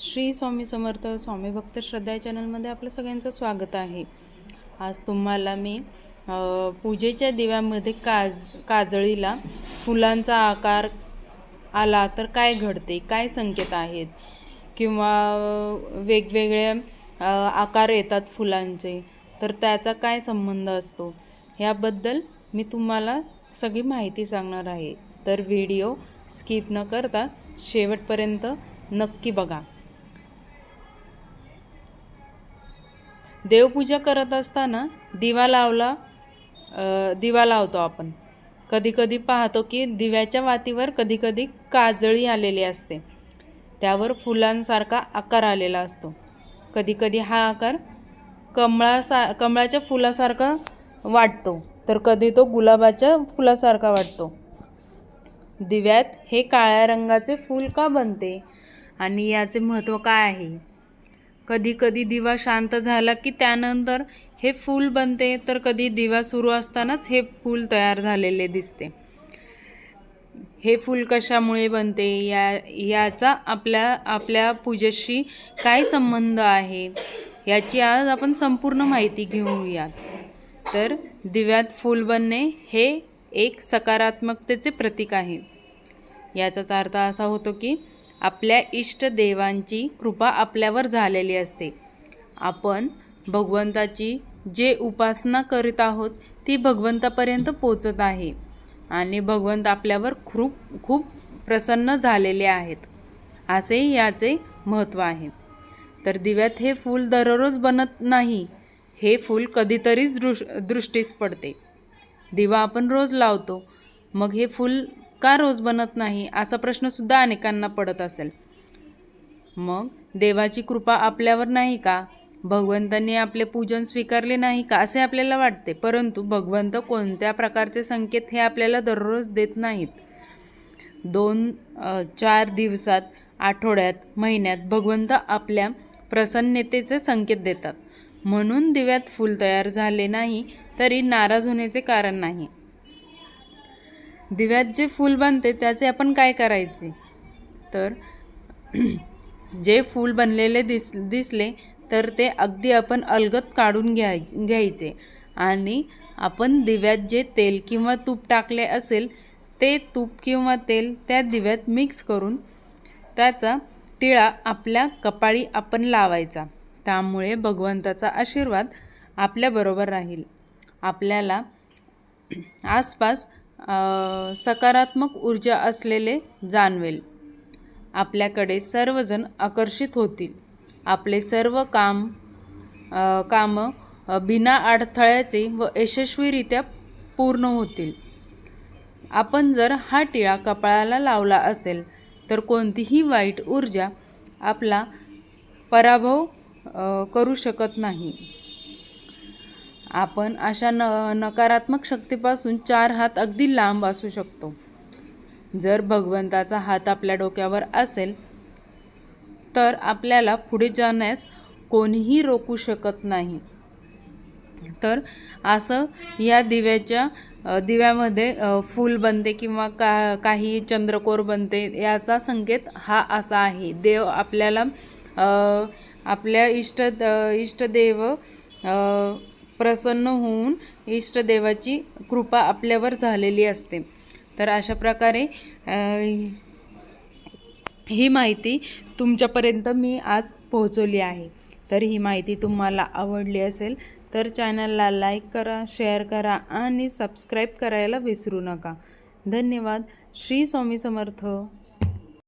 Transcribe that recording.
श्री स्वामी समर्थ स्वामी भक्त श्रद्धा चॅनलमध्ये आपलं सगळ्यांचं स्वागत आहे. आज तुम्हाला मी पूजेच्या दिव्यामध्ये काज काजळीला फुलांचा आकार आला तर काय घडते काय संकेत आहेत? किंवा वेगवेगळे आकार येतात फुलांचे तर त्याचा काय संबंध असतो? ह्याबद्दल मी तुम्हाला सगळी माहिती सांगणार आहे. तर व्हिडिओ स्किप न करता शेवटपर्यंत नक्की बघा. देवपूजा करत असताना दिवा लावला दिवा लावतो आपण. कधीकधी पाहतो की दिव्याच्या वातीवर कधीकधी काजळी आलेली असते. त्यावर फुलांसारखा आकार आलेला असतो. कधीकधी हा आकार कमळासा कमळाच्या फुलासारखा वाटतो तर कधी तो गुलाबाच्या फुलासारखा वाटतो. दिव्यात हे काळ्या रंगाचे फूल का बनते? आणि याचे महत्त्व काय आहे? कधी कधी दिवा शांत झाला की त्यानंतर हे फूल बनते तर कधी दिवा सुरू असतानाच हे फूल तयार झालेले दिसते. हे फूल कशामुळे बनते? या याचा आपल्या आपल्या पूजेशी काय संबंध आहे? याची आज आपण संपूर्ण माहिती घेऊयात. तर दिव्यात फूल बनणे हे एक सकारात्मकतेचे प्रतीक आहे. याचाच अर्थ असा होतो की आपल्या इष्टदेवांची कृपा आपल्यावर झालेली असते. आपण भगवंताची जे उपासना करीत आहोत ती भगवंतापर्यंत पोचत आहे आणि भगवंत आपल्यावर खूप खूप प्रसन्न झालेले आहेत. असे याचे महत्त्व आहे. तर दिव्यात हे फूल दररोज बनत नाही हे फूल कधीतरीच दृश दृष्टीस पडते. दिवा आपण रोज लावतो मग हे फूल का रोज बनत नाही असा प्रश्नसुद्धा अनेकांना पडत असेल. मग देवाची कृपा आपल्यावर नाही का? भगवंतांनी आपले पूजन स्वीकारले नाही का? असे आपल्याला वाटते. परंतु भगवंत कोणत्या प्रकारचे संकेत हे आपल्याला दररोज देत नाहीत. दोन चार दिवसात आठवड्यात महिन्यात भगवंत आपल्या प्रसन्नतेचे संकेत देतात. म्हणून दिव्यात फूल तयार झाले नाही तरी नाराज होण्याचे कारण नाही. दिव्यात जे फूल बनते त्याचे आपण काय करायचे? तर जे फूल बनलेले दिस दिसले तर ते अगदी आपण अलगत काढून घ्याय घ्यायचे. आणि आपण दिव्यात जे तेल किंवा तूप टाकले असेल ते तूप किंवा तेल त्या दिव्यात मिक्स करून त्याचा टिळा आपल्या कपाळी आपण लावायचा. त्यामुळे भगवंताचा आशीर्वाद आपल्याबरोबर राहील. आपल्याला आसपास सकारात्मक ऊर्जा असलेले जाणवेल. आपल्याकडे सर्वजण आकर्षित होतील. आपले सर्व काम कामं बिना अडथळ्याचे व यशस्वीरित्या पूर्ण होतील. आपण जर हा टिळा कपाळाला लावला असेल तर कोणतीही वाईट ऊर्जा आपला पराभव करू शकत नाही. आपण अशा न नकारात्मक शक्तीपासून चार हात अगदी लांब असू शकतो. जर भगवंताचा हात आपल्या डोक्यावर असेल तर आपल्याला पुढे जाण्यास कोणीही रोखू शकत नाही. तर असं या दिव्याच्या दिव्यामध्ये फूल बनते किंवा का काही चंद्रकोर बनते याचा संकेत हा असा आहे. देव आपल्याला आपल्या इष्ट इष्टदेव प्रसन्न होऊन इष्टदेवाची कृपा आपल्यावर झालेली असते. तर अशा प्रकारे ही माहिती तुमच्यापर्यंत मी आज पोहोचवली आहे. तर ही माहिती तुम्हाला आवडली असेल तर चॅनलला लाईक करा शेअर करा आणि सबस्क्राईब करायला विसरू नका. धन्यवाद. श्री स्वामी समर्थ.